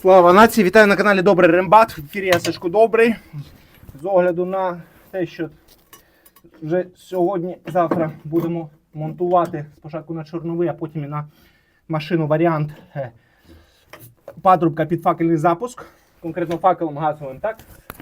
Слава нації! Вітаю на каналі Добрий Рембат. В ефірі я Сашко Добрий. З огляду на те, що вже сьогодні-завтра будемо монтувати спочатку на чорновий, а потім і на машину варіант е, патрубка під факельний запуск, конкретно факелом газовим. Так?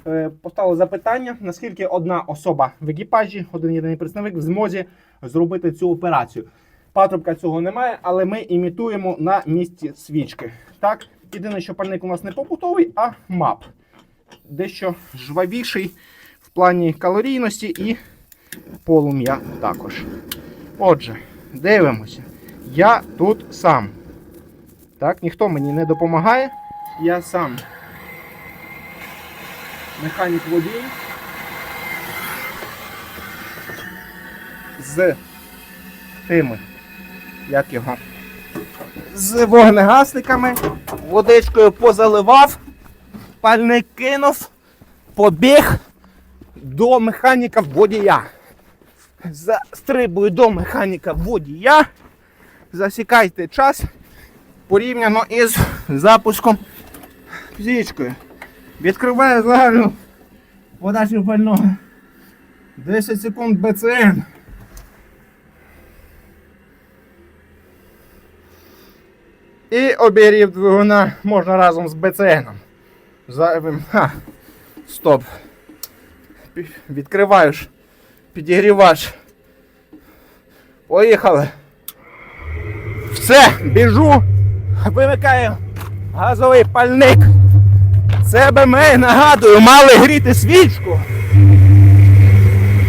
Е, Поставили запитання, наскільки одна особа в екіпажі, один єдиний представник, в змозі зробити цю операцію. Патрубка цього немає, але ми імітуємо на місці свічки. Так, єдине, що пальник у нас не побутовий, а мап. Дещо жвавіший в плані калорійності і полум'я також. Отже, дивимося. Я тут сам. Так, ніхто мені не допомагає. Я сам. Механік водій. З тими, як його, з вогнегасниками, водичкою позаливав, пальник кинув, побіг до механіка водія. Застрибую до механіка водія. Засікайте час порівняно із запуском псічкою. Відкриваю загальну подачу пального. 10 секунд БЦН. І обігрів двигуна можна разом з БЦН. Зайвим. Ха. Стоп. Відкриваєш. Підігрівач. Поїхали. Все, біжу. Вимикаю газовий пальник. Це би ми, нагадую, мали гріти свічку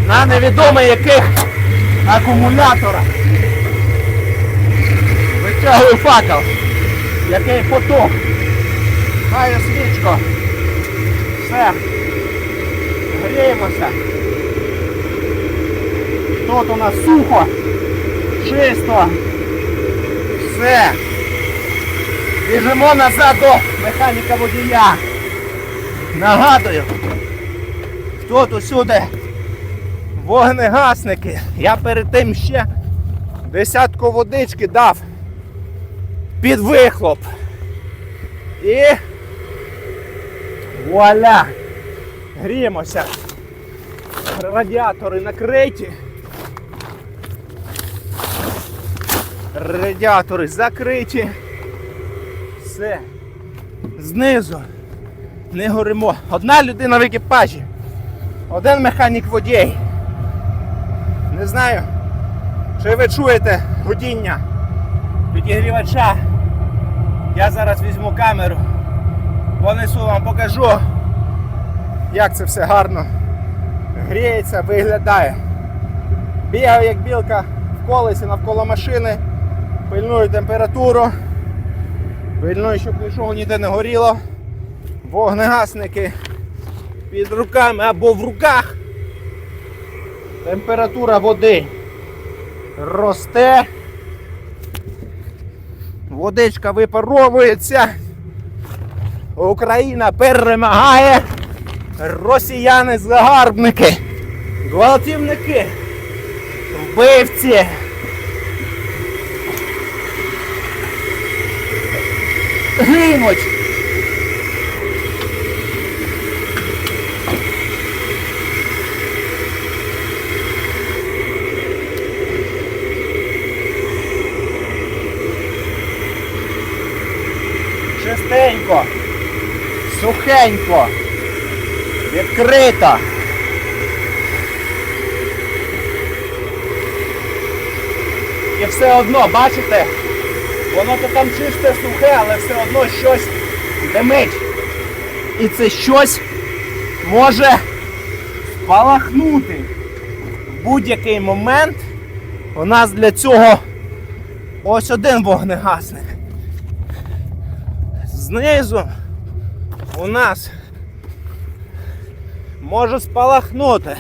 на невідомо яких акумуляторах. Витягую факел. Який поток. Маю свічку. Все. Гріємося. Тут у нас сухо. Чисто. Все. Біжимо назад до механіка водія. Нагадую. Тут усюди вогнегасники. Я перед тим ще десятку водички дав під вихлоп. І вуаля! Гріємося. Радіатори накриті. Радіатори закриті. Все. Знизу. Не горимо. Одна людина в екіпажі. Один механік водій. Не знаю, чи ви чуєте гудіння підігрівача. Я зараз візьму камеру, понесу вам, покажу, як це все гарно гріється, виглядає. Бігаю як білка в колесі навколо машини, пильную температуру, пильную, щоб нічого ніде не горіло. Вогнегасники під руками або в руках. Температура води росте. Водичка випаровується. Україна перемагає. Росіяни загарбники. Гвалтівники. Вбивці. Гинуть. Чистенько, сухенько, відкрито. І все одно, бачите, воно то там чисте сухе, але все одно щось димить. І це щось може спалахнути. В будь-який момент у нас для цього ось один вогнегасник. Знизу у нас може спалахнути.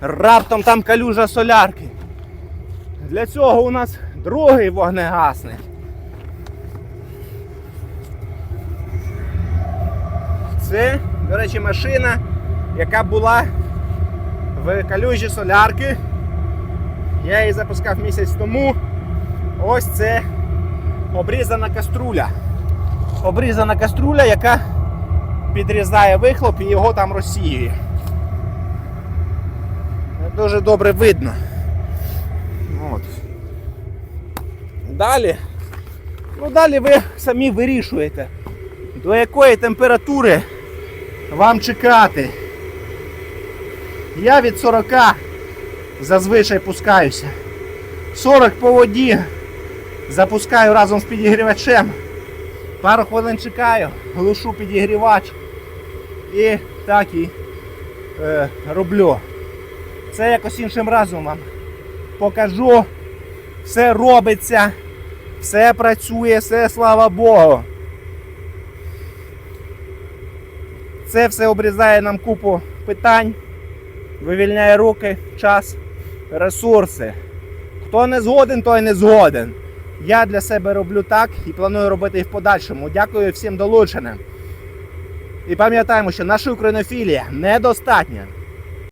Раптом там калюжа солярки. Для цього у нас другий вогнегасник. Це, до речі, машина, яка була в калюжі солярки. Я її запускав місяць тому. Ось це обрізана каструля. Обрізана каструля, яка підрізає вихлоп і його там розсіює. Дуже добре видно. От. Далі. Ну далі ви самі вирішуєте, до якої температури вам чекати. Я від 40 зазвичай пускаюся. 40 по воді запускаю разом з підігрівачем. Пару хвилин чекаю, глушу підігрівач і так і е, роблю. Це якось іншим разом вам покажу. Все робиться, все працює, все слава Богу. Це все обрізає нам купу питань, вивільняє руки, час, ресурси. Хто не згоден, той не згоден. Я для себе роблю так і планую робити і в подальшому. Дякую всім долученим. І пам'ятаємо, що наша українофілія недостатня.